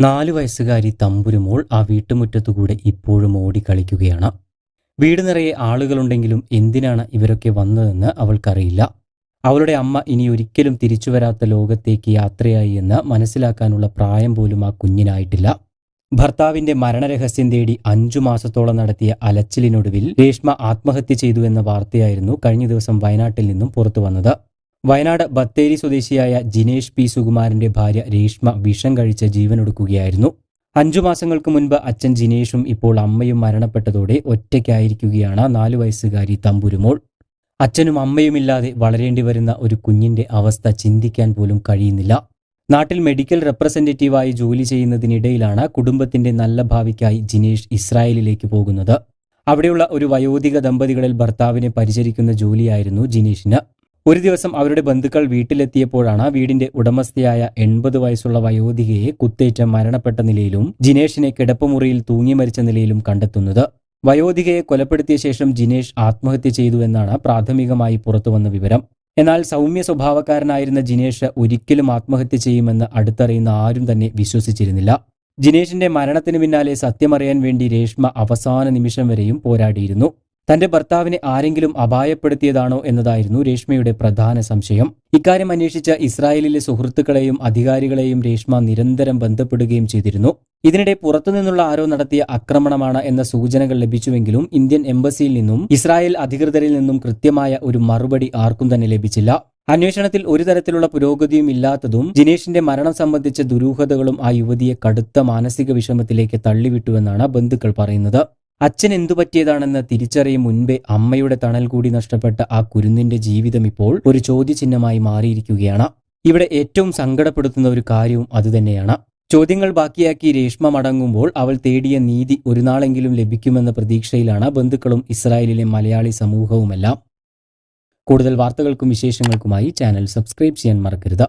നാലു വയസ്സുകാരി തമ്പുരുമോൾ ആ വീട്ടുമുറ്റത്തുകൂടെ ഇപ്പോഴും ഓടിക്കളിക്കുകയാണ്. വീട് നിറയെ ആളുകളുണ്ടെങ്കിലും എന്തിനാണ് ഇവരൊക്കെ വന്നതെന്ന് അവൾക്കറിയില്ല. അവളുടെ അമ്മ ഇനി ഒരിക്കലും തിരിച്ചു വരാത്ത ലോകത്തേക്ക് യാത്രയായി എന്ന് മനസ്സിലാക്കാനുള്ള പ്രായം പോലും ആ കുഞ്ഞിനായിട്ടില്ല. ഭർത്താവിന്റെ മരണരഹസ്യം തേടി അഞ്ചു മാസത്തോളം നടത്തിയ അലച്ചിലിനൊടുവിൽ രേഷ്മ ആത്മഹത്യ ചെയ്തു എന്ന വാർത്തയായിരുന്നു കഴിഞ്ഞ ദിവസം വയനാട്ടിൽ നിന്നും പുറത്തു വന്നത്. വയനാട് ബത്തേരി സ്വദേശിയായ ജിനേഷ് പി. സുകുമാരന്റെ ഭാര്യ രേഷ്മ വിഷം കഴിച്ച് ജീവനൊടുക്കുകയായിരുന്നു. അഞ്ചു മാസങ്ങൾക്ക് മുൻപ് അച്ഛൻ ജിനേഷും ഇപ്പോൾ അമ്മയും മരണപ്പെട്ടതോടെ ഒറ്റയ്ക്കായിരിക്കുകയാണ് നാലു വയസ്സുകാരി തമ്പുരുമോൾ അച്ഛനും അമ്മയുമില്ലാതെ വളരേണ്ടി വരുന്ന ഒരു കുഞ്ഞിന്റെ അവസ്ഥ ചിന്തിക്കാൻ പോലും കഴിയുന്നില്ല. നാട്ടിൽ മെഡിക്കൽ റെപ്രസെന്റേറ്റീവായി ജോലി ചെയ്യുന്നതിനിടയിലാണ് കുടുംബത്തിന്റെ നല്ല ഭാവിക്കായി ജിനേഷ് ഇസ്രായേലിലേക്ക് പോകുന്നത്. അവിടെയുള്ള ഒരു വയോധിക ദമ്പതികളിൽ ഭർത്താവിനെ പരിചരിക്കുന്ന ജോലിയായിരുന്നു ജിനേഷിന്. ഒരു ദിവസം അവരുടെ ബന്ധുക്കൾ വീട്ടിലെത്തിയപ്പോഴാണ് വീടിന്റെ ഉടമസ്ഥയായ എൺപത് വയസ്സുള്ള വയോധികയെ കുത്തേറ്റ മരണപ്പെട്ട നിലയിലും ജിനേഷിനെ കിടപ്പുമുറിയിൽ തൂങ്ങി മരിച്ച നിലയിലും കണ്ടെത്തുന്നത്. വയോധികയെ കൊലപ്പെടുത്തിയ ശേഷം ജിനേഷ് ആത്മഹത്യ ചെയ്തു എന്നാണ് പ്രാഥമികമായി പുറത്തുവന്ന വിവരം. എന്നാൽ സൗമ്യ സ്വഭാവക്കാരനായിരുന്ന ജിനേഷ് ഒരിക്കലും ആത്മഹത്യ ചെയ്യുമെന്ന് അടുത്തറിയുന്ന ആരും തന്നെ വിശ്വസിച്ചിരുന്നില്ല. ജിനേഷിന്റെ മരണത്തിന് പിന്നാലെ സത്യമറിയാൻ വേണ്ടി രേഷ്മ അവസാന നിമിഷം വരെയും പോരാടിയിരുന്നു. തന്റെ ഭർത്താവിനെ ആരെങ്കിലും അപായപ്പെടുത്തിയതാണോ എന്നതായിരുന്നു രേഷ്മയുടെ പ്രധാന സംശയം. ഇക്കാര്യം അന്വേഷിച്ച ഇസ്രായേലിലെ സുഹൃത്തുക്കളെയും അധികാരികളെയും രേഷ്മ നിരന്തരം ബന്ധപ്പെടുകയും ചെയ്തിരുന്നു. ഇതിനിടെ പുറത്തുനിന്നുള്ള ആരോ നടത്തിയ ആക്രമണമാണ് എന്ന സൂചനകൾ ലഭിച്ചുവെങ്കിലും ഇന്ത്യൻ എംബസിയിൽ നിന്നും ഇസ്രായേൽ അധികൃതരിൽ നിന്നും കൃത്യമായ ഒരു മറുപടി ആർക്കും തന്നെ ലഭിച്ചില്ല. അന്വേഷണത്തിൽ ഒരു തരത്തിലുള്ള പുരോഗതിയും ഇല്ലാത്തതും ജിനേഷിന്റെ മരണം സംബന്ധിച്ച ദുരൂഹതകളും ആ യുവതിയെ കടുത്ത മാനസിക വിഷമത്തിലേക്ക് തള്ളിവിട്ടുവെന്നാണ് ബന്ധുക്കൾ പറയുന്നത്. അച്ഛൻ എന്തു പറ്റിയതാണെന്ന് തിരിച്ചറിയും മുൻപേ അമ്മയുടെ തണൽ കൂടി നഷ്ടപ്പെട്ട ആ കുരുന്നിന്റെ ജീവിതം ഇപ്പോൾ ഒരു ചോദ്യചിഹ്നമായി മാറിയിരിക്കുകയാണ്. ഇവിടെ ഏറ്റവും സങ്കടപ്പെടുത്തുന്ന ഒരു കാര്യവും അതുതന്നെയാണ് ചോദ്യങ്ങൾ ബാക്കിയാക്കി രേഷ്മ മടങ്ങുമ്പോൾ അവൾ തേടിയ നീതി ഒരു നാളെങ്കിലും ലഭിക്കുമെന്ന പ്രതീക്ഷയിലാണ് ബന്ധുക്കളും ഇസ്രായേലിലെ മലയാളി സമൂഹവുമെല്ലാം. കൂടുതൽ വാർത്തകൾക്കും വിശേഷങ്ങൾക്കുമായി ചാനൽ സബ്സ്ക്രൈബ് ചെയ്യാൻ മറക്കരുത്.